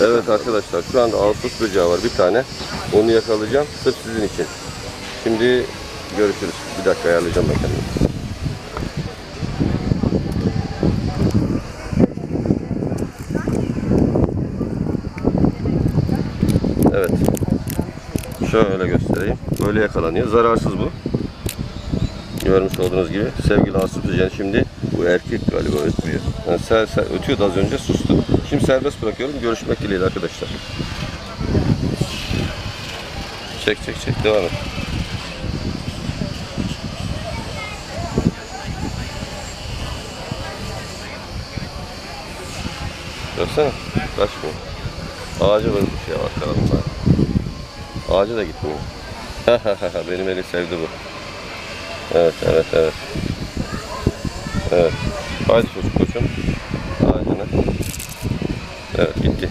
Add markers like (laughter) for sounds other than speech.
Evet arkadaşlar şu anda Ağustos böceği var bir tane. Onu yakalayacağım sırf sizin için. Şimdi görüşürüz. Bir dakika ayarlayacağım ben. Evet. Şöyle göstereyim. Böyle yakalanıyor. Zararsız bu. Görmüş olduğunuz gibi sevgili Aslı Tücen şimdi bu erkek galiba ötmüyor. Yani ser, ser, ötüyordu az önce sustu. Şimdi serbest bırakıyorum. Görüşmek dileğiyle arkadaşlar. Çek çek çek devam et. Görsene kaçmıyor. Ağaca vurmuş ya bakalım. Ağaca da gitmiyor. (laughs) Benim eli sevdi bu. Evet, evet, evet. Evet. Haydi çocuk koçum. Ağacına. Evet, gitti.